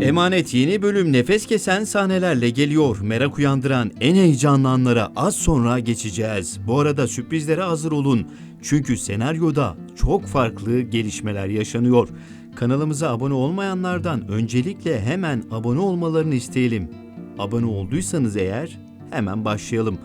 Emanet yeni bölüm nefes kesen sahnelerle geliyor. Merak uyandıran en heyecanlı anlara az sonra geçeceğiz. Bu arada sürprizlere hazır olun. Çünkü senaryoda çok farklı gelişmeler yaşanıyor. Kanalımıza abone olmayanlardan öncelikle hemen abone olmalarını isteyelim. Abone olduysanız eğer hemen başlayalım.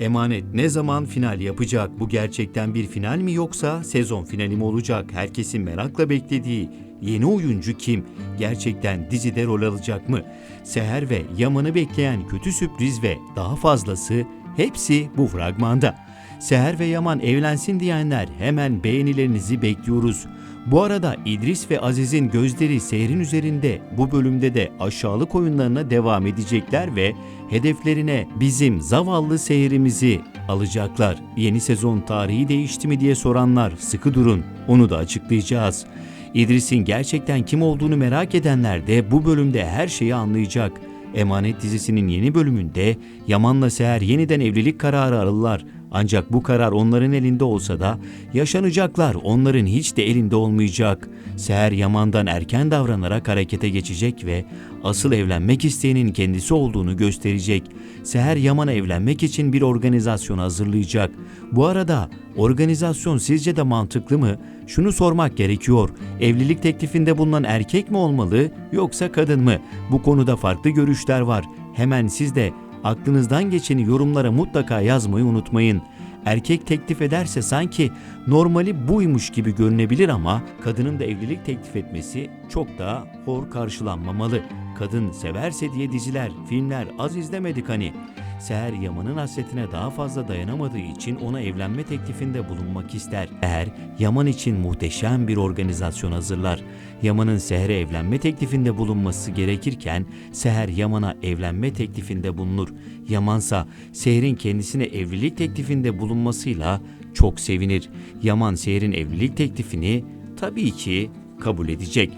Emanet ne zaman final yapacak? Bu gerçekten bir final mi yoksa sezon finali mi olacak? Herkesin merakla beklediği yeni oyuncu kim? Gerçekten dizide rol alacak mı? Seher ve Yaman'ı bekleyen kötü sürpriz ve daha fazlası hepsi bu fragmanda. Seher ve Yaman evlensin diyenler hemen beğenilerinizi bekliyoruz. Bu arada İdris ve Aziz'in gözleri Seher'in üzerinde bu bölümde de aşağılık oyunlarına devam edecekler ve hedeflerine bizim zavallı Seher'imizi alacaklar. Yeni sezon tarihi değişti mi diye soranlar sıkı durun onu da açıklayacağız. İdris'in gerçekten kim olduğunu merak edenler de bu bölümde her şeyi anlayacak. Emanet dizisinin yeni bölümünde Yaman'la Seher yeniden evlilik kararı alırlar. Ancak bu karar onların elinde olsa da yaşanacaklar onların hiç de elinde olmayacak. Seher Yaman'dan erken davranarak harekete geçecek ve asıl evlenmek isteyenin kendisi olduğunu gösterecek. Seher Yaman'a evlenmek için bir organizasyon hazırlayacak. Bu arada organizasyon sizce de mantıklı mı? Şunu sormak gerekiyor. Evlilik teklifinde bulunan erkek mi olmalı yoksa kadın mı? Bu konuda farklı görüşler var. Hemen siz de aklınızdan geçeni yorumlara mutlaka yazmayı unutmayın. Erkek teklif ederse sanki normali buymuş gibi görünebilir ama kadının da evlilik teklif etmesi çok daha hor karşılanmamalı. Kadın severse diye diziler, filmler az izlemedik hani. Seher Yaman'ın hasretine daha fazla dayanamadığı için ona evlenme teklifinde bulunmak ister. Seher, Yaman için muhteşem bir organizasyon hazırlar. Yaman'ın Seher'e evlenme teklifinde bulunması gerekirken Seher Yaman'a evlenme teklifinde bulunur. Yamansa Seher'in kendisine evlilik teklifinde bulunmasıyla çok sevinir. Yaman Seher'in evlilik teklifini tabii ki kabul edecek.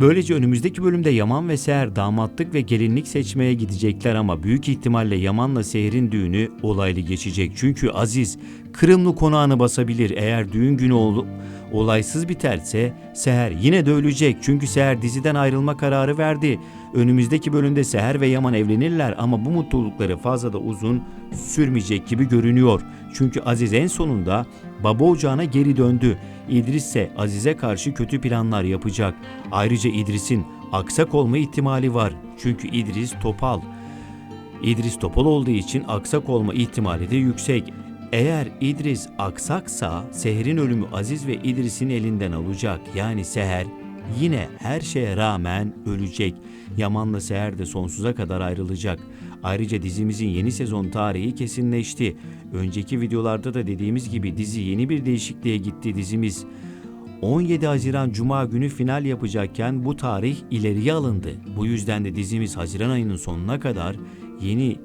Böylece önümüzdeki bölümde Yaman ve Seher damatlık ve gelinlik seçmeye gidecekler ama büyük ihtimalle Yaman'la Seher'in düğünü olaylı geçecek. Çünkü Aziz Kırımlı konağını basabilir eğer düğün günü olup olaysız biterse Seher yine de ölecek. Çünkü Seher diziden ayrılma kararı verdi. Önümüzdeki bölümde Seher ve Yaman evlenirler ama bu mutlulukları fazla da uzun sürmeyecek gibi görünüyor. Çünkü Aziz en sonunda baba ocağına geri döndü. İdris ise Aziz'e karşı kötü planlar yapacak. Ayrıca İdris'in aksak olma ihtimali var. Çünkü İdris topal. İdris topal olduğu için aksak olma ihtimali de yüksek. Eğer İdris aksaksa Seher'in ölümü Aziz ve İdris'in elinden alacak. Yani Seher yine her şeye rağmen ölecek. Yaman'la Seher de sonsuza kadar ayrılacak. Ayrıca dizimizin yeni sezon tarihi kesinleşti. Önceki videolarda da dediğimiz gibi dizi yeni bir değişikliğe gitti dizimiz. 17 Haziran Cuma günü final yapacakken bu tarih ileriye alındı. Bu yüzden de dizimiz Haziran ayının sonuna kadar yeni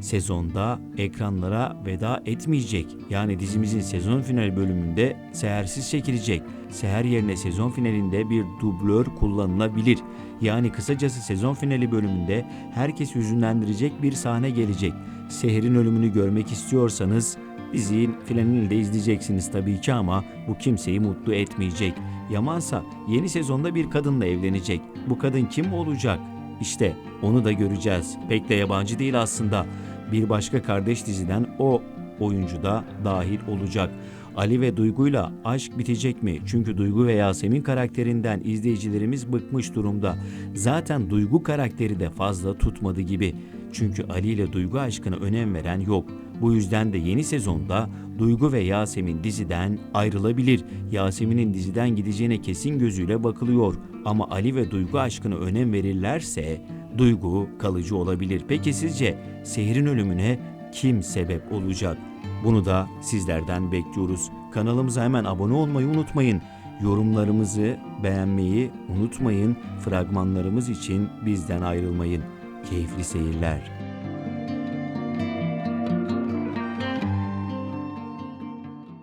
sezonda ekranlara veda etmeyecek. Yani dizimizin sezon finali bölümünde sehersiz çekilecek. Seher yerine sezon finalinde bir dublör kullanılabilir. Yani kısacası sezon finali bölümünde herkes hüzünlendirecek bir sahne gelecek. Seher'in ölümünü görmek istiyorsanız Dizinin finalini de izleyeceksiniz tabii ki ama bu kimseyi mutlu etmeyecek. Yamansa yeni sezonda bir kadınla evlenecek. Bu kadın kim olacak? İşte onu da göreceğiz. Pek de yabancı değil aslında. Bir başka kardeş diziden o oyuncu da dahil olacak. Ali ve Duygu'yla aşk bitecek mi? Çünkü Duygu ve Yasemin karakterinden izleyicilerimiz bıkmış durumda. Zaten Duygu karakteri de fazla tutmadı gibi. Çünkü Ali ile Duygu aşkına önem veren yok. Bu yüzden de yeni sezonda Duygu ve Yasemin diziden ayrılabilir. Yasemin'in diziden gideceğine kesin gözüyle bakılıyor. Ama Ali ve Duygu aşkına önem verirlerse Duygu kalıcı olabilir. Peki sizce Seher'in ölümüne kim sebep olacak? Bunu da sizlerden bekliyoruz. Kanalımıza hemen abone olmayı unutmayın. Yorumlarımızı beğenmeyi unutmayın. Fragmanlarımız için bizden ayrılmayın. Keyifli seyirler.